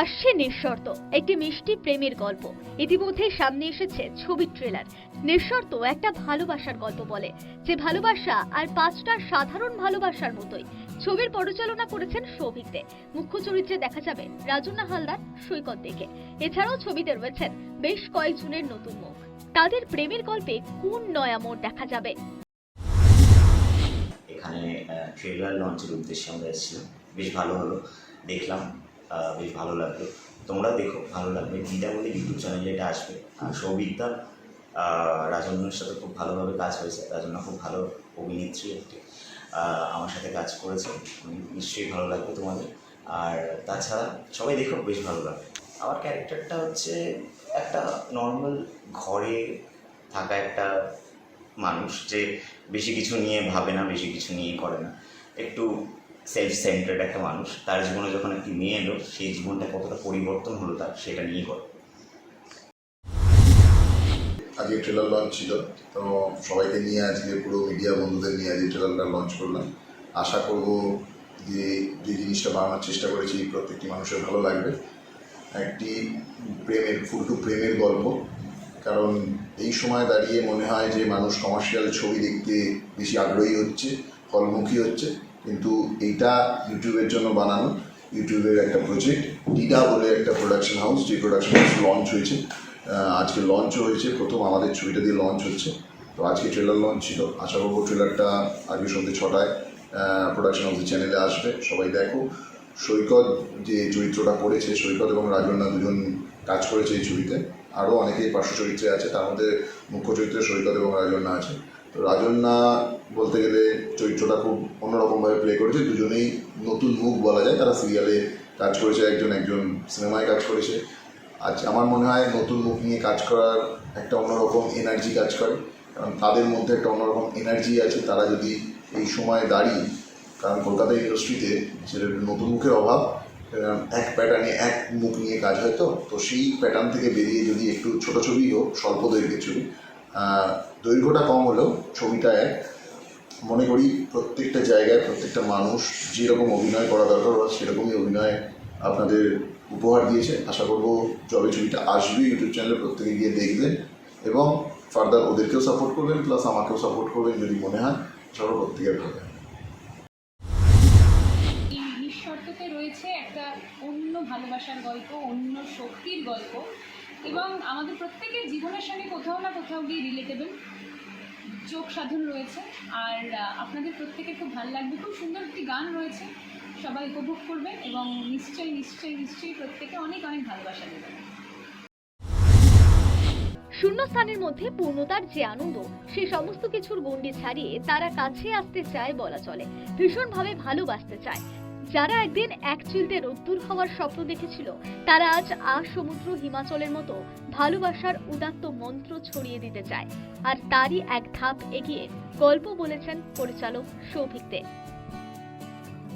আসছে নিঃশর্ত। একটি মিষ্টি প্রেমের গল্প। ইতিমধ্যে সামনে এসেছে ছবির ট্রেলার নিঃশর্ত একটা ভালোবাসার গল্প বলে। যে ভালোবাসা আর পাঁচটা সাধারণ ভালোবাসার মতোই। ছবির পরিচালনা করেছেন সৌভিক দে। মুখ্য চরিত্রে দেখা যাবে রাজুনা হালদার, সৈকত দেখে। এছাড়াও ছবিতে রয়েছেন বেশ কয়েকজনের নতুন মুখ। তাদের প্রেমের গল্পে কোন নয়া মোড় দেখা যাবে? এখানে ট্রেলার লঞ্চের উদ্দেশ্যে আমরা এসেছিলাম। বেশ ভালো হলো। দেখলাম। বেশ ভালো লাগল। তোমরা দেখো, ভালো লাগবে। দিদা বলে ইউটিউব চ্যানেলে এটা আসবে। আর সৌবিকদা রাজন্যার সাথে খুব ভালোভাবে কাজ হয়েছে। রাজন্যা খুব ভালো অভিনেত্রী একটি। আমার সাথে কাজ করেছে। নিশ্চয়ই ভালো লাগবে তোমাদের। আর তাছাড়া সবাই দেখো, বেশ ভালো লাগবে। আমার ক্যারেক্টারটা হচ্ছে একটা নর্মাল ঘরে থাকা একটা মানুষ যে বেশি কিছু নিয়ে ভাবে না, বেশি কিছু নিয়ে করে না। একটু সেলফ সেন্টার্ড একটা মানুষ, তার জীবনে যখন একটি মেয়ে এলো সেই জীবনটা কতটা পরিবর্তন হলো তার সেটা নিয়ে করে আজকে ট্রেলার লঞ্চ ছিল, তো সবাইকে নিয়ে আজকে পুরো মিডিয়া বন্ধুদের নিয়ে আজকে ট্রেলারটা লঞ্চ করলাম। আশা করব যে যে জিনিসটা বানানোর চেষ্টা করেছি প্রত্যেকটি মানুষের ভালো লাগবে। একটি প্রেমের ফুল টু প্রেমের গল্প, কারণ এই সময় দাঁড়িয়ে মনে হয় যে মানুষ কমার্শিয়াল ছবি দেখতে বেশি আগ্রহী হচ্ছে, ফলমুখী হচ্ছে। কিন্তু এইটা ইউটিউবের জন্য বানানো। ইউটিউবের একটা প্রজেক্ট ডিডা বলে একটা প্রোডাকশন হাউস যে প্রোডাকশন হাউস লঞ্চ হয়েছে। আজকে লঞ্চও হয়েছে, প্রথম আমাদের ছবিটা দিয়ে লঞ্চ হচ্ছে। তো আজকে ট্রেলার লঞ্চ ছিল। আশা করব ট্রেলারটা আজকে সন্ধ্যে ছটায় প্রোডাকশন হাউসের চ্যানেলে আসবে। সবাই দেখো। সৈকত যে চরিত্রটা করেছে, সৈকত এবং রাজন্না দুজন কাজ করেছে এই ছবিতে। আরও অনেকেই পার্শ্ব চরিত্রে আছে, তার মধ্যে মুখ্য চরিত্রে সৈকত এবং রাজন্না আছে। তো রাজন্না বলতে গেলে চরিত্রটা খুব অন্যরকমভাবে প্লে করেছে। দুজনেই নতুন মুখ বলা যায়। তারা সিরিয়ালে কাজ করেছে, একজন একজন সিনেমায় কাজ করেছে। আজ আমার মনে হয় নতুন মুখ নিয়ে কাজ করার একটা অন্যরকম এনার্জি কাজ করে। কারণ তাদের মধ্যে একটা অন্যরকম এনার্জি আছে। তারা যদি এই সময় দাঁড়িয়ে, কারণ কলকাতা ইন্ডাস্ট্রিতে সেটা নতুন মুখের অভাব এক প্যাটার্নে এক মুখ নিয়ে কাজ হয় তো তো সেই প্যাটার্ন থেকে বেরিয়ে যদি একটু ছোটো ছবি হোক স্বল্প দৈর্ঘ্যের ছবি দৈর্ঘ্যটা কম হলেও ছবিটা এক। মনে করি প্রত্যেকটা জায়গায় প্রত্যেকটা মানুষ যেরকম অভিনয় করা দরকার সেরকমই অভিনয় আপনাদের উপহার দিয়েছে। আশা করব যবে ছবিটা আসবে ইউটিউব চ্যানেলে প্রত্যেকে গিয়ে দেখবেন এবং ফার্দার ওদেরকেও সাপোর্ট করবেন প্লাস আমাকেও সাপোর্ট করবেন যদি মনে হয়। করব প্রত্যেকের ভালো রয়েছে একটা অন্য ভালোবাসার গল্প, অন্য শক্তির গল্প। এবং আমাদের প্রত্যেকের জীবনের সঙ্গে কোথাও না কোথাও গিয়ে রিলেটেবল চোখ সাধন রয়েছে। আর আপনাদের প্রত্যেকের খুব ভালো লাগবে। খুব সুন্দর একটি গান রয়েছে। সবাই উপভোগ করবেন এবং নিশ্চয়ই নিশ্চয়ই নিশ্চয়ই প্রত্যেকে অনেক অনেক ভালোবাসা দেবেন। শূন্যস্থানের মধ্যে পূর্ণতার যে আনন্দ, সে সমস্ত কিছুর গণ্ডি ছাড়িয়ে তারা কাছে আসতে চায় বলা চলে। ভীষণভাবে ভালোবাসতে চায়। যারা একদিন এক চিলতে রোদ্দুর হওয়ার স্বপ্ন দেখেছিল, তারা আজ আ সমুদ্র হিমাচলের মতো ভালোবাসার উদাত্ত মন্ত্র ছড়িয়ে দিতে চায়। আর তারই এক ধাপ এগিয়ে গল্প বলেছেন পরিচালক সৌভিক দে।